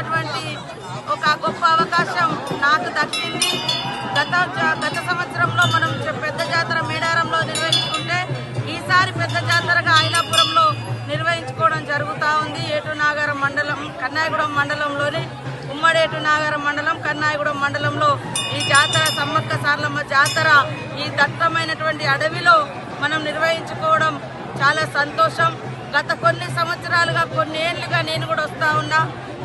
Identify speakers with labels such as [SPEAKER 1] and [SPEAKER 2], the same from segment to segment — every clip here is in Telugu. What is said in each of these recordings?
[SPEAKER 1] చేసేటటువంటి ఒక గొప్ప అవకాశం నాకు దక్కింది. గత గత సంవత్సరంలో మనం పెద్ద జాతర మేడారంలో నిర్వహించుకుంటే ఈసారి పెద్ద జాతరగా ఆయనాపురంలో నిర్వహించుకోవడం జరుగుతూ ఉంది. ఏటు నాగారం మండలం కన్నాయగూడెం మండలంలోని ఉమ్మడేటు నాగారం మండలం కన్నాయగూడెం మండలంలో ఈ జాతర సమ్మక్క సార్లమ్మ జాతర ఈ దత్తమైనటువంటి అడవిలో మనం నిర్వహించుకోవడం చాలా సంతోషం. గత కొన్ని సంవత్సరాలుగా కొన్ని ఏళ్ళుగా నేను కూడా వస్తూ ఉన్నా.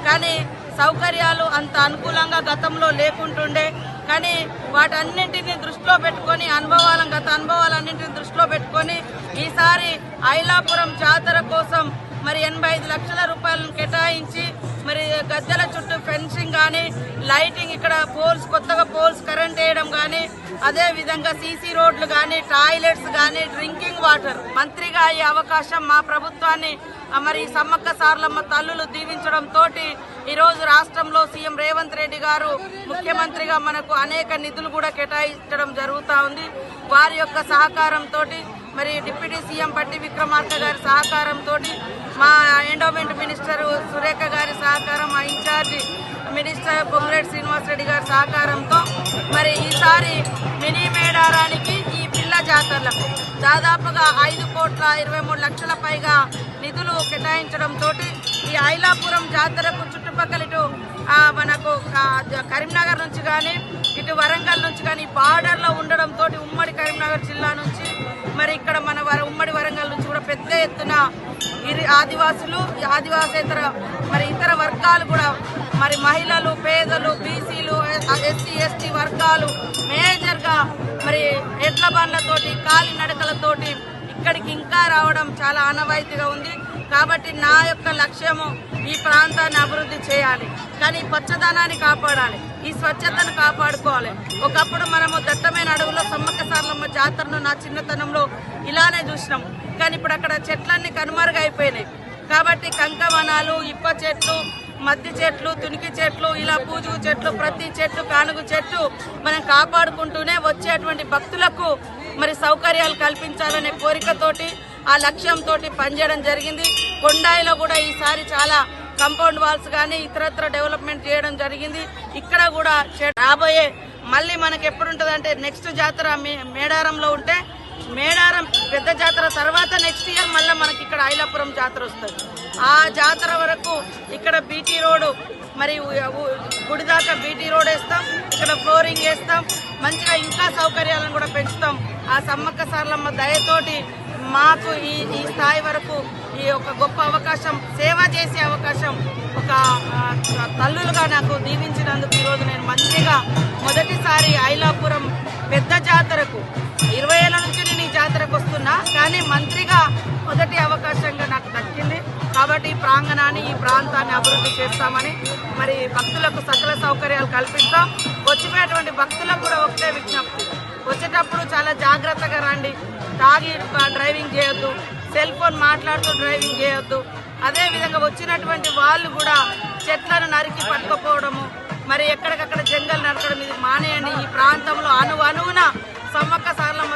[SPEAKER 1] కానీ సౌకర్యాలు అంత అనుకూలంగా గతంలో లేకుంటుండే కానీ వాటన్నింటినీ దృష్టిలో పెట్టుకొని అనుభవాలను గత అనుభవాలన్నింటిని దృష్టిలో పెట్టుకొని ఈసారి ఐలాపురం జాతర కోసం మరి ఎనభై ఐదు లక్షల రూపాయలను కేటాయించి మరి గద్దెల చుట్టూ ఫెన్సింగ్ కానీ లైటింగ్ ఇక్కడ పోల్స్ కొత్తగా పోల్స్ కరెంట్ వేయడం కానీ అదే విధంగా సీసీ రోడ్లు కానీ టాయిలెట్స్ కానీ డ్రింకింగ్ వాటర్ మంత్రిగా అయ్యే అవకాశం మా ప్రభుత్వాన్ని మరి సమ్మక్క సార్లమ్మ తల్లులు దీవించడంతో ఈరోజు రాష్ట్రంలో సీఎం రేవంత్ రెడ్డి గారు ముఖ్యమంత్రిగా మనకు అనేక నిధులు కూడా కేటాయించడం జరుగుతూ ఉంది. వారి యొక్క సహకారంతో మరి డిప్యూటీ సీఎం పట్టి విక్రమార్క గారి సహకారంతో మా ఎండోమెంట్ మినిస్టర్ సురేఖ గారి సహకారం మా ఇన్ఛార్జి మినిస్టర్ పొంగిరెడ్డి శ్రీనివాసరెడ్డి గారి సహకారంతో మరి ఈసారి మినీ మేడారానికి ఈ పిల్ల జాతరలకు దాదాపుగా ఐదు కోట్ల ఇరవై మూడు లక్షల పైగా నిధులు కేటాయించడంతో ఈ ఐలాపురం జాతరకు చుట్టుపక్కల ఇటు మనకు కరీంనగర్ నుంచి కానీ ఇటు వరంగల్ నుంచి కానీ బార్డర్లో ఉండడంతో ఉమ్మడి కరీంనగర్ జిల్లా నుంచి మరి ఇక్కడ మన వర- ఉమ్మడి వరంగల్ నుంచి కూడా పెద్ద ఎత్తున ఇరి ఆదివాసులు ఈ ఆదివాసేతర మరి ఇతర వర్గాలు కూడా మరి మహిళలు పేదలు బీసీలు ఎస్సీ ఎస్టీ వర్గాలు మేజర్గా మరి ఎడ్ల బండ్లతోటి కాలినడకలతోటి ఇక్కడికి ఇంకా రావడం చాలా ఆనవాయితీగా ఉంది. కాబట్టి నా యొక్క లక్ష్యము ఈ ప్రాంతాన్ని అభివృద్ధి చేయాలి. కానీ పచ్చదనాన్ని కాపాడాలి. ఈ స్వచ్ఛతను కాపాడుకోవాలి. ఒకప్పుడు మనము దట్టమైన అడవులో సమ్మక్క సార్లమ్మ జాతరను నా చిన్నతనంలో ఇలానే చూసినాం. కానీ ఇప్పుడు అక్కడ చెట్లన్నీ కనుమరుగైపోయినాయి. కాబట్టి కంకవనాలు ఇప్ప చెట్లు మద్ది చెట్లు తునికి చెట్లు ఇలా పూజుగు చెట్లు ప్రతి చెట్టు కానుగు చెట్టు మనం కాపాడుకుంటూనే వచ్చేటువంటి భక్తులకు మరి సౌకర్యాలు కల్పించాలనే కోరికతోటి ఆ లక్ష్యంతో పనిచేయడం జరిగింది. కొండాయిలో కూడా ఈసారి చాలా కంపౌండ్ వాల్స్ కానీ ఇతరత్ర డెవలప్మెంట్ చేయడం జరిగింది. ఇక్కడ కూడా రాబోయే మళ్ళీ మనకి ఎప్పుడు ఉంటుంది అంటే నెక్స్ట్ జాతర మే- మేడారంలో ఉంటే మేడారం పెద్ద జాతర తర్వాత నెక్స్ట్ ఇయర్ మళ్ళీ మనకి ఇక్కడ ఐలాపురం జాతర వస్తుంది. ఆ జాతర వరకు ఇక్కడ బీటీ రోడ్డు మరి గుడి దాకా బీటీ రోడ్ వేస్తాం ఇక్కడ ఫ్లోరింగ్ వేస్తాం మంచిగా ఇంకా సౌకర్యాలను కూడా పెంచుతాం. ఆ సమ్మక్క సార్లమ్మ దయతోటి మాకు ఈ ఈ స్థాయి వరకు ఈ ఒక గొప్ప అవకాశం సేవ చేసే అవకాశం ఒక తల్లులుగా నాకు దీవించినందుకు ఈరోజు నేను మంచిగా మొదటిసారి ఐలాపురం పెద్ద జాతరకు ప్రాంగణాన్ని ఈ ప్రాంతాన్ని అభివృద్ధి చేస్తామని మరి భక్తులకు సకల సౌకర్యాలు కల్పిస్తాం. వచ్చిపోయేటువంటి భక్తులకు కూడా ఒకటే విజ్ఞప్తి. వచ్చేటప్పుడు చాలా జాగ్రత్తగా రండి. తాగి డ్రైవింగ్ చేయొద్దు. సెల్ ఫోన్ మాట్లాడుతూ డ్రైవింగ్ చేయొద్దు. అదేవిధంగా వచ్చినటువంటి వాళ్ళు కూడా చెట్లను నరికి పట్టుకుపోవడము మరి ఎక్కడికక్కడ జంగల్ నరకడం ఇది మానేయండి. ఈ ప్రాంతంలో అణు అణువున సమ్మక్క సార్లమ్మ